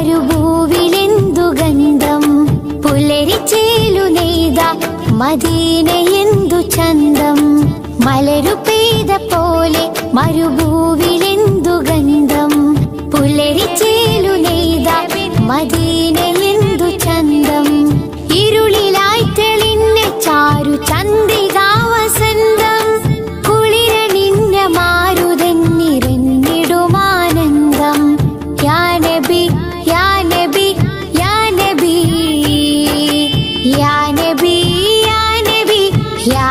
മരുഭൂവിലെന്തു ഗന്ധം? പുലരിച്ചേലു നെയ്ത മദീനയെന്തു ചന്തം? മലരു പെയ്ത പോലെ മരുഭൂവിലെന്തു ഗന്ധം? പുലരിച്ചേലു നെയ്ത മദീനയെന്തു